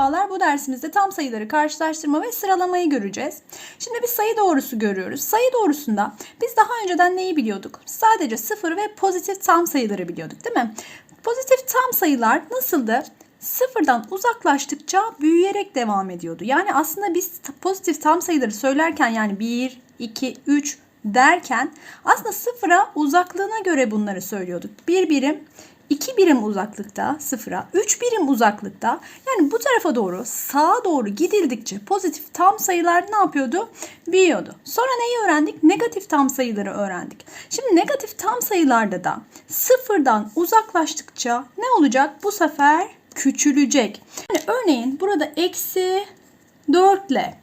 Merhabalar, bu dersimizde tam sayıları karşılaştırma ve sıralamayı göreceğiz. Şimdi bir sayı doğrusu görüyoruz. Sayı doğrusunda biz daha önceden neyi biliyorduk? Sadece sıfır ve pozitif tam sayıları biliyorduk değil mi? Pozitif tam sayılar nasıldı? Sıfırdan uzaklaştıkça büyüyerek devam ediyordu. Yani aslında biz pozitif tam sayıları söylerken yani 1, 2, 3 derken aslında sıfıra uzaklığına göre bunları söylüyorduk. Bir birim, 2 birim uzaklıkta sıfıra, 3 birim uzaklıkta yani bu tarafa doğru sağa doğru gidildikçe pozitif tam sayılar ne yapıyordu? Büyüyordu. Sonra neyi öğrendik? Negatif tam sayıları öğrendik. Şimdi negatif tam sayılarda da sıfırdan uzaklaştıkça ne olacak? Bu sefer küçülecek. Yani örneğin burada eksi 4 ile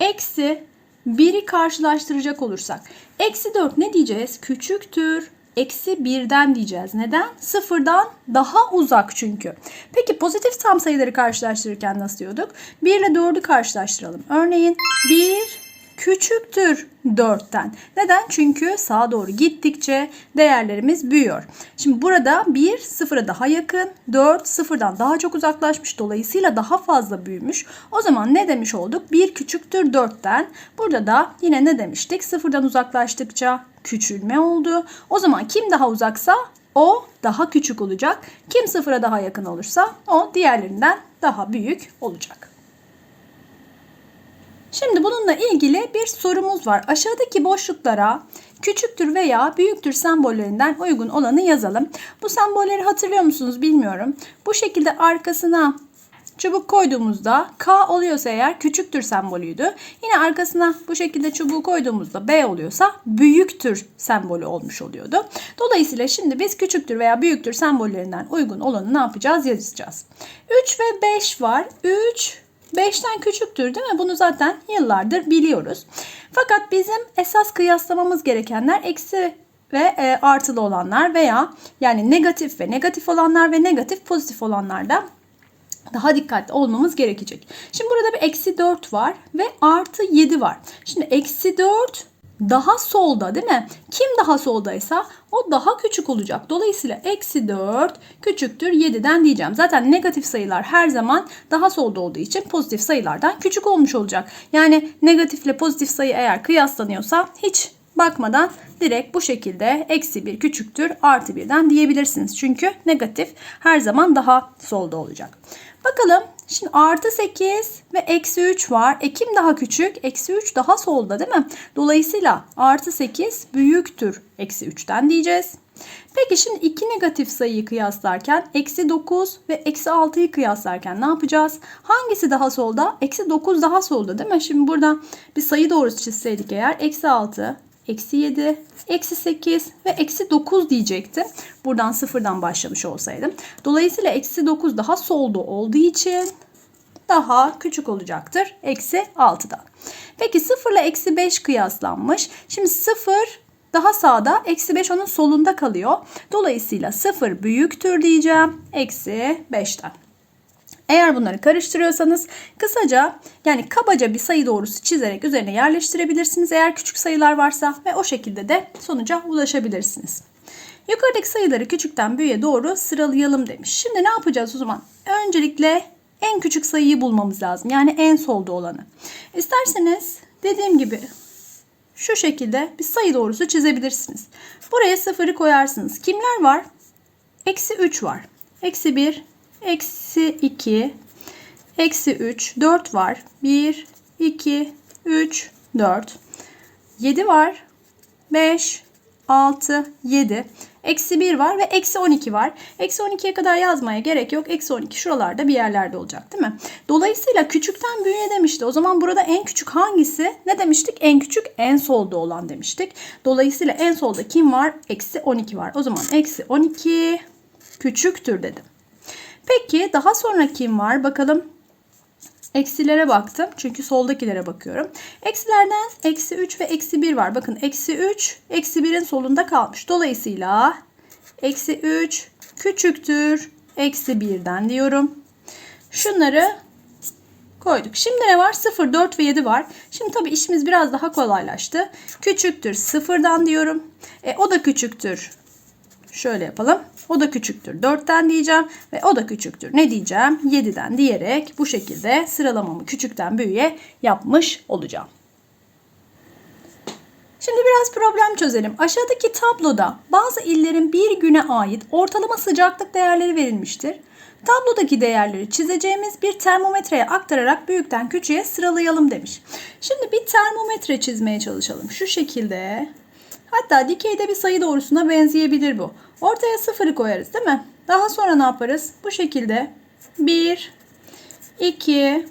eksi 1'i karşılaştıracak olursak. Eksi 4 ne diyeceğiz? Küçüktür. Eksi 1'den diyeceğiz. Neden? Sıfırdan daha uzak çünkü. Peki pozitif tam sayıları karşılaştırırken nasıl diyorduk? 1 ile 4'ü karşılaştıralım. Örneğin 1 küçüktür 4'ten. Neden? Çünkü sağa doğru gittikçe değerlerimiz büyüyor. Şimdi burada 1 sıfıra daha yakın, 4 sıfırdan daha çok uzaklaşmış. Dolayısıyla daha fazla büyümüş. O zaman ne demiş olduk? 1 küçüktür 4'ten. Burada da yine ne demiştik? Sıfırdan uzaklaştıkça küçülme oldu. O zaman kim daha uzaksa o daha küçük olacak. Kim sıfıra daha yakın olursa o diğerlerinden daha büyük olacak. Şimdi bununla ilgili bir sorumuz var. Aşağıdaki boşluklara küçüktür veya büyüktür sembollerinden uygun olanı yazalım. Bu sembolleri hatırlıyor musunuz bilmiyorum. Bu şekilde arkasına çubuk koyduğumuzda K oluyorsa eğer küçüktür sembolüydü. Yine arkasına bu şekilde çubuğu koyduğumuzda B oluyorsa büyüktür sembolü olmuş oluyordu. Dolayısıyla şimdi biz küçüktür veya büyüktür sembollerinden uygun olanı ne yapacağız? Yazacağız. 3 ve 5 var. 3 5'ten küçüktür değil mi? Bunu zaten yıllardır biliyoruz. Fakat bizim esas kıyaslamamız gerekenler eksi ve e, artılı olanlar veya yani negatif ve negatif olanlar ve negatif pozitif olanlarda daha dikkatli olmamız gerekecek. Şimdi burada bir eksi 4 var ve artı 7 var. Şimdi eksi 4 daha solda değil mi? Kim daha soldaysa o daha küçük olacak. Dolayısıyla eksi 4 küçüktür 7'den diyeceğim. Zaten negatif sayılar her zaman daha solda olduğu için pozitif sayılardan küçük olmuş olacak. Yani negatifle pozitif sayı eğer kıyaslanıyorsa hiç bakmadan direkt bu şekilde eksi 1 küçüktür artı 1'den diyebilirsiniz. Çünkü negatif her zaman daha solda olacak. Bakalım şimdi artı 8 ve eksi 3 var. E kim daha küçük? Eksi 3 daha solda değil mi? Dolayısıyla artı 8 büyüktür eksi 3'ten diyeceğiz. Peki şimdi iki negatif sayıyı kıyaslarken eksi 9 ve eksi 6'yı kıyaslarken ne yapacağız? Hangisi daha solda? Eksi 9 daha solda değil mi? Şimdi burada bir sayı doğrusu çizseydik eğer eksi 6, eksi 7, eksi 8 ve eksi 9 diyecektim. Buradan sıfırdan başlamış olsaydım. Dolayısıyla eksi 9 daha solda olduğu için daha küçük olacaktır. Eksi 6'dan. Peki 0 ile eksi 5 kıyaslanmış. Şimdi 0 daha sağda, eksi 5 onun solunda kalıyor. Dolayısıyla 0 büyüktür diyeceğim. Eksi 5'ten. Eğer bunları karıştırıyorsanız kısaca yani kabaca bir sayı doğrusu çizerek üzerine yerleştirebilirsiniz eğer küçük sayılar varsa ve o şekilde de sonuca ulaşabilirsiniz. Yukarıdaki sayıları küçükten büyüğe doğru sıralayalım demiş. Şimdi ne yapacağız o zaman? Öncelikle en küçük sayıyı bulmamız lazım. Yani en solda olanı. İsterseniz dediğim gibi şu şekilde bir sayı doğrusu çizebilirsiniz. Buraya sıfırı koyarsınız. Kimler var? Eksi 3 var. Eksi 1, eksi 2, eksi 3, 4 var. 1, 2, 3, 4. 7 var. 5, 6, 7. Eksi 1 var ve eksi 12 var. Eksi 12'ye kadar yazmaya gerek yok. Eksi 12 şuralarda bir yerlerde olacak değil mi? Dolayısıyla küçükten büyüğe demişti. O zaman burada en küçük hangisi? Ne demiştik? En küçük en solda olan demiştik. Dolayısıyla en solda kim var? Eksi 12 var. O zaman eksi 12 küçüktür dedim. Peki daha sonra kim var? Bakalım. Eksilere baktım. Çünkü soldakilere bakıyorum. Eksilerden eksi 3 ve eksi 1 var. Bakın eksi 3 eksi 1'in solunda kalmış. Dolayısıyla eksi 3 küçüktür. Eksi 1'den diyorum. Şunları koyduk. Şimdi ne var? 0, 4 ve 7 var. Şimdi tabii işimiz biraz daha kolaylaştı. Küçüktür 0'dan diyorum. E, o da küçüktür Şöyle yapalım. O da küçüktür 4'ten diyeceğim ve o da küçüktür. Ne diyeceğim? 7'den diyerek bu şekilde sıralamamı küçükten büyüğe yapmış olacağım. Şimdi biraz problem çözelim. Aşağıdaki tabloda bazı illerin bir güne ait ortalama sıcaklık değerleri verilmiştir. Tablodaki değerleri çizeceğimiz bir termometreye aktararak büyükten küçüğe sıralayalım demiş. Şimdi bir termometre çizmeye çalışalım. Şu şekilde. Hatta dikeyde bir sayı doğrusuna benzeyebilir bu. Ortaya sıfırı koyarız değil mi? Daha sonra ne yaparız? Bu şekilde 1, 2,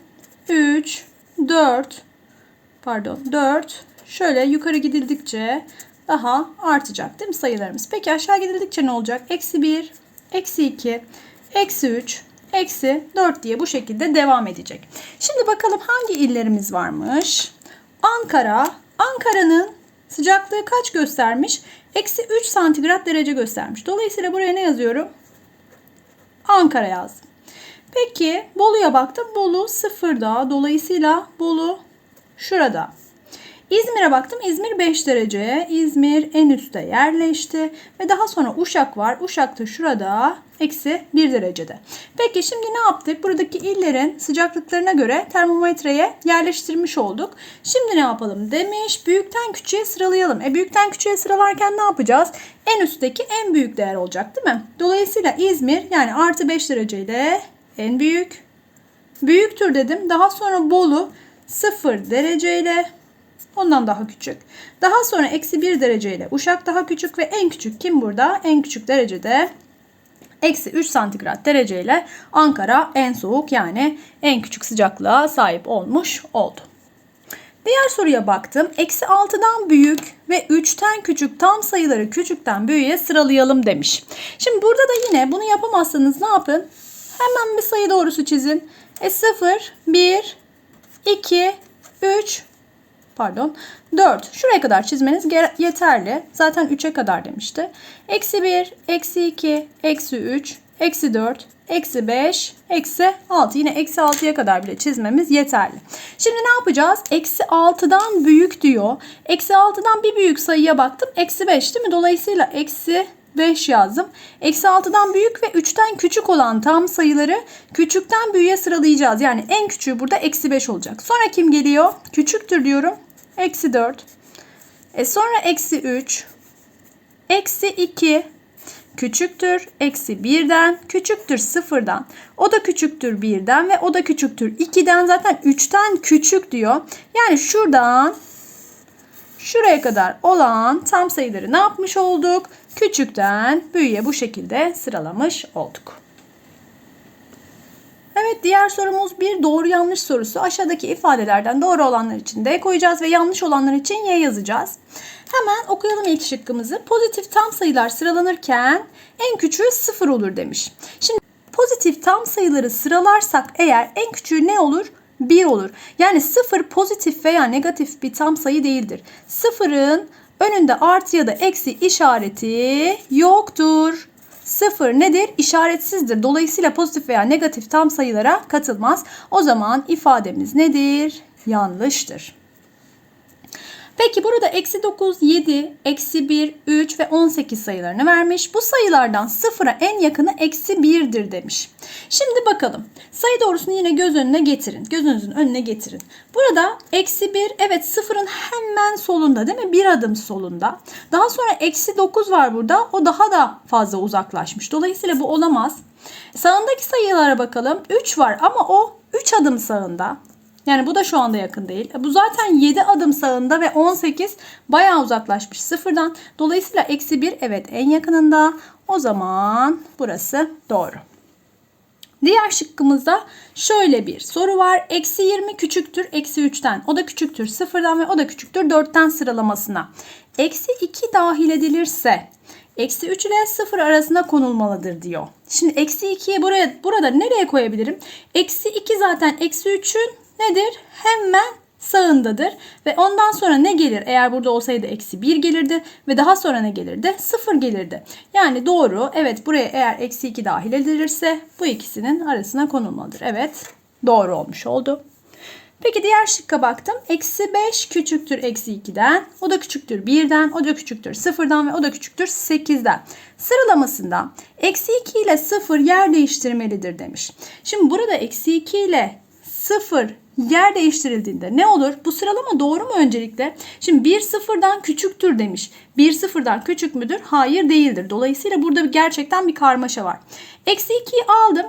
3, 4, pardon 4, şöyle yukarı gidildikçe daha artacak değil mi sayılarımız? Peki aşağı gidildikçe ne olacak? Eksi 1, eksi 2, eksi 3, eksi 4 diye bu şekilde devam edecek. Şimdi bakalım hangi illerimiz varmış? Ankara, Ankara'nın sıcaklığı kaç göstermiş? Eksi 3 santigrat derece göstermiş. Dolayısıyla buraya ne yazıyorum? Ankara yazdım. Peki Bolu'ya baktım. Bolu sıfırda. Dolayısıyla Bolu şurada. İzmir'e baktım. İzmir 5 derece. İzmir en üstte yerleşti. Ve daha sonra Uşak var. Uşak da şurada. Eksi 1 derecede. Peki şimdi ne yaptık? Buradaki illerin sıcaklıklarına göre termometreye yerleştirmiş olduk. Şimdi ne yapalım demiş. Büyükten küçüğe sıralayalım. E büyükten küçüğe sıralarken ne yapacağız? En üstteki en büyük değer olacak değil mi? Dolayısıyla İzmir yani artı 5 dereceyle en büyük. Büyüktür dedim. Daha sonra Bolu 0 dereceyle Ondan daha küçük. Daha sonra eksi 1 dereceyle Uşak daha küçük ve en küçük kim burada? En küçük derecede eksi 3 santigrat dereceyle Ankara en soğuk yani en küçük sıcaklığa sahip olmuş oldu. Diğer soruya baktım. Eksi 6'dan büyük ve 3'ten küçük tam sayıları küçükten büyüğe sıralayalım demiş. Şimdi burada da yine bunu yapamazsanız ne yapın? Hemen bir sayı doğrusu çizin. E 0, 1, 2, 3, pardon 4. Şuraya kadar çizmeniz yeterli. Zaten 3'e kadar demişti. Eksi 1, eksi 2, eksi 3, eksi 4, eksi 5, eksi 6. Yine eksi 6'ya kadar bile çizmemiz yeterli. Şimdi ne yapacağız? Eksi 6'dan büyük diyor. Eksi 6'dan bir büyük sayıya baktım. Eksi 5 değil mi? Dolayısıyla eksi 5 yazdım. Eksi 6'dan büyük ve 3'ten küçük olan tam sayıları küçükten büyüğe sıralayacağız. Yani en küçüğü burada eksi 5 olacak. Sonra kim geliyor? Küçüktür diyorum. Eksi 4. E sonra eksi 3. Eksi 2. Küçüktür. Eksi 1'den. Küçüktür 0'dan. O da küçüktür 1'den ve o da küçüktür 2'den. Zaten 3'ten küçük diyor. Yani şuradan şuraya kadar olan tam sayıları ne yapmış olduk? Küçükten büyüğe bu şekilde sıralamış olduk. Evet diğer sorumuz bir doğru yanlış sorusu. Aşağıdaki ifadelerden doğru olanlar için D koyacağız ve yanlış olanlar için Y yazacağız. Hemen okuyalım ilk şıkkımızı. Pozitif tam sayılar sıralanırken en küçüğü 0 olur demiş. Şimdi pozitif tam sayıları sıralarsak eğer en küçüğü ne olur? 1 olur. Yani 0 pozitif veya negatif bir tam sayı değildir. 0'ın önünde artı ya da eksi işareti yoktur. Sıfır nedir? İşaretsizdir. Dolayısıyla pozitif veya negatif tam sayılara katılmaz. O zaman ifademiz nedir? Yanlıştır. Peki burada eksi 9, 7, eksi 1, 3 ve 18 sayılarını vermiş. Bu sayılardan sıfıra en yakını eksi 1'dir demiş. Şimdi bakalım. Sayı doğrusunu yine göz önüne getirin. Gözünüzün önüne getirin. Burada eksi 1 evet sıfırın hemen solunda değil mi? Bir adım solunda. Daha sonra eksi 9 var burada. O daha da fazla uzaklaşmış. Dolayısıyla bu olamaz. Sağındaki sayılara bakalım. 3 var ama o 3 adım sağında. Yani bu da şu anda yakın değil. Bu zaten 7 adım sağında ve 18 bayağı uzaklaşmış sıfırdan. Dolayısıyla eksi 1 evet en yakınında. O zaman burası doğru. Diğer şıkkımızda şöyle bir soru var. Eksi 20 küçüktür eksi 3'ten. O da küçüktür sıfırdan ve o da küçüktür 4'ten sıralamasına. Eksi 2 dahil edilirse eksi 3 ile 0 arasında konulmalıdır diyor. Şimdi eksi 2'yi buraya burada nereye koyabilirim? Eksi 2 zaten eksi 3'ün nedir? Hemen sağındadır. Ve ondan sonra ne gelir? Eğer burada olsaydı eksi 1 gelirdi. Ve daha sonra ne gelirdi? 0 gelirdi. Yani doğru. Evet buraya eğer eksi 2 dahil edilirse bu ikisinin arasına konulmalıdır. Evet doğru olmuş oldu. Peki diğer şıkka baktım. Eksi 5 küçüktür eksi 2'den. O da küçüktür 1'den. O da küçüktür 0'dan ve o da küçüktür 8'den. Sıralamasında eksi 2 ile 0 yer değiştirmelidir demiş. Şimdi burada eksi 2 ile 0 yer değiştirildiğinde ne olur? Bu sıralama doğru mu öncelikle? Şimdi 1 sıfırdan küçüktür demiş. 1 sıfırdan küçük müdür? Hayır değildir. Dolayısıyla burada gerçekten bir karmaşa var. Eksi 2'yi aldım.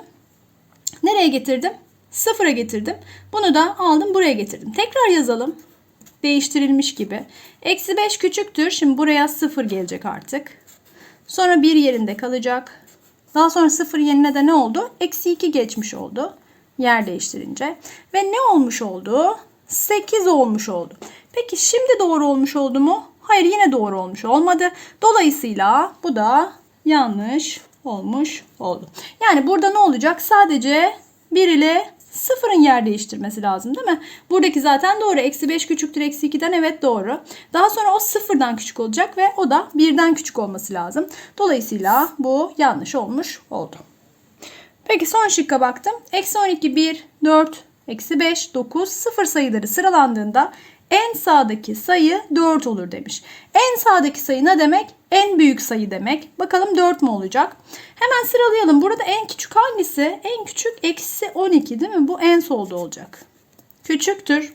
Nereye getirdim? Sıfıra getirdim. Bunu da aldım buraya getirdim. Tekrar yazalım. Değiştirilmiş gibi. Eksi 5 küçüktür. Şimdi buraya 0 gelecek artık. Sonra 1 yerinde kalacak. Daha sonra 0 yerine de ne oldu? Eksi 2 geçmiş oldu. Yer değiştirince. Ve ne olmuş oldu? 8 olmuş oldu. Peki şimdi doğru olmuş oldu mu? Hayır yine doğru olmuş olmadı. Dolayısıyla bu da yanlış olmuş oldu. Yani burada ne olacak? Sadece 1 ile 0'ın yer değiştirmesi lazım değil mi? Buradaki zaten doğru. Eksi 5 küçüktür eksi 2'den evet doğru. Daha sonra o 0'dan küçük olacak ve o da 1'den küçük olması lazım. Dolayısıyla bu yanlış olmuş oldu. Peki son şıkka baktım. Eksi 12, 1, 4, eksi 5, 9, 0 sayıları sıralandığında en sağdaki sayı 4 olur demiş. En sağdaki sayı ne demek? En büyük sayı demek. Bakalım 4 mü olacak? Hemen sıralayalım. Burada en küçük hangisi? En küçük eksi 12 değil mi? Bu en solda olacak. Küçüktür.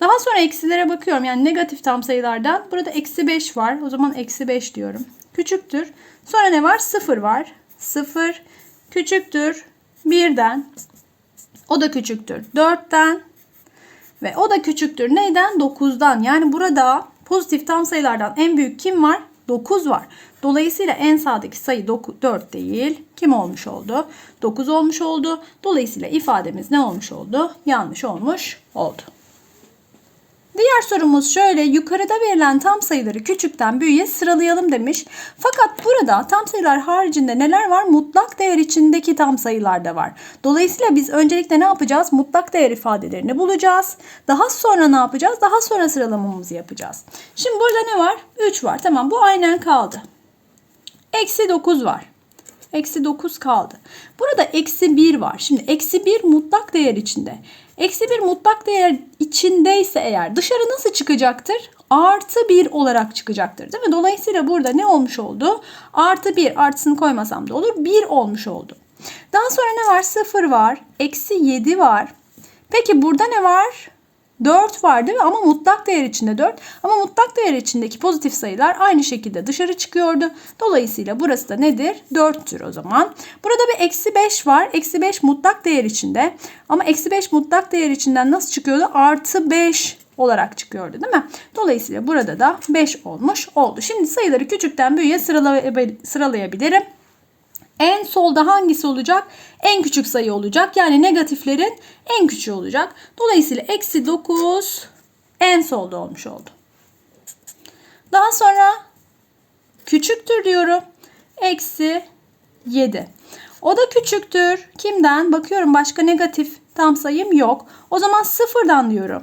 Daha sonra eksilere bakıyorum. Yani negatif tam sayılardan. Burada eksi 5 var. O zaman eksi 5 diyorum. Küçüktür. Sonra ne var? 0 var. 0 küçüktür 1'den. O da küçüktür 4'ten. Ve o da küçüktür neyden? 9'dan. Yani burada pozitif tam sayılardan en büyük kim var? 9 var. Dolayısıyla en sağdaki sayı 4 değil. Kim olmuş oldu? 9 olmuş oldu. Dolayısıyla ifademiz ne olmuş oldu? Yanlış olmuş oldu. Diğer sorumuz şöyle yukarıda verilen tam sayıları küçükten büyüğe sıralayalım demiş. Fakat burada tam sayılar haricinde neler var? Mutlak değer içindeki tam sayılar da var. Dolayısıyla biz öncelikle ne yapacağız? Mutlak değer ifadelerini bulacağız. Daha sonra ne yapacağız? Daha sonra sıralamamızı yapacağız. Şimdi burada ne var? 3 var. Tamam bu aynen kaldı. Eksi 9 var. Eksi 9 kaldı. Burada eksi 1 var. Şimdi eksi 1 mutlak değer içinde. Eksi 1 mutlak değer içindeyse eğer dışarı nasıl çıkacaktır? Artı 1 olarak çıkacaktır değil mi? Dolayısıyla burada ne olmuş oldu? Artı 1 artısını koymasam da olur. 1 olmuş oldu. Daha sonra ne var? 0 var. Eksi 7 var. Peki burada ne var? 4 var değil mi? Ama mutlak değer içinde 4. Ama mutlak değer içindeki pozitif sayılar aynı şekilde dışarı çıkıyordu. Dolayısıyla burası da nedir? 4'tür o zaman. Burada bir eksi 5 var. Eksi 5 mutlak değer içinde. Ama eksi 5 mutlak değer içinden nasıl çıkıyordu? Artı 5 olarak çıkıyordu değil mi? Dolayısıyla burada da 5 olmuş oldu. Şimdi sayıları küçükten büyüğe sıralayabilirim. En solda hangisi olacak? En küçük sayı olacak. Yani negatiflerin en küçüğü olacak. Dolayısıyla eksi 9 en solda olmuş oldu. Daha sonra küçüktür diyorum. Eksi 7. O da küçüktür. Kimden? Bakıyorum başka negatif tam sayım yok. O zaman sıfırdan diyorum.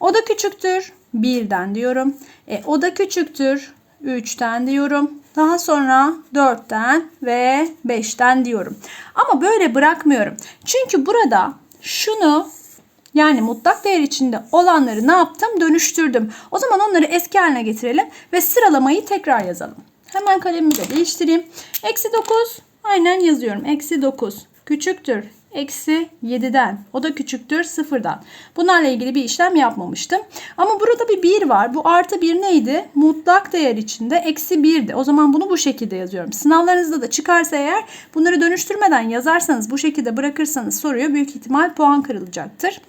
O da küçüktür. 1'den diyorum. E, o da küçüktür. 3'ten diyorum. Daha sonra 4'ten ve 5'ten diyorum. Ama böyle bırakmıyorum. Çünkü burada şunu yani mutlak değer içinde olanları ne yaptım? Dönüştürdüm. O zaman onları eski haline getirelim ve sıralamayı tekrar yazalım. Hemen kalemimi de değiştireyim. Eksi 9 aynen yazıyorum. Eksi 9 küçüktür eksi 7'den. O da küçüktür 0'dan. Bunlarla ilgili bir işlem yapmamıştım. Ama burada bir 1 var. Bu artı 1 neydi? Mutlak değer içinde eksi 1'di. O zaman bunu bu şekilde yazıyorum. Sınavlarınızda da çıkarsa eğer bunları dönüştürmeden yazarsanız bu şekilde bırakırsanız soruya büyük ihtimal puan kırılacaktır.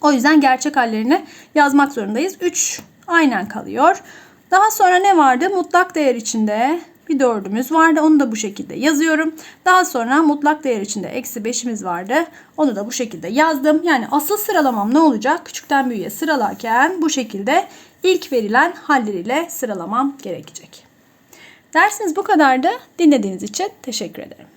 O yüzden gerçek hallerini yazmak zorundayız. 3 aynen kalıyor. Daha sonra ne vardı? Mutlak değer içinde bir dördümüz vardı. Onu da bu şekilde yazıyorum. Daha sonra mutlak değer içinde eksi beşimiz vardı. Onu da bu şekilde yazdım. Yani asıl sıralamam ne olacak? Küçükten büyüğe sıralarken bu şekilde ilk verilen halleriyle sıralamam gerekecek. Dersiniz bu kadardı. Dinlediğiniz için teşekkür ederim.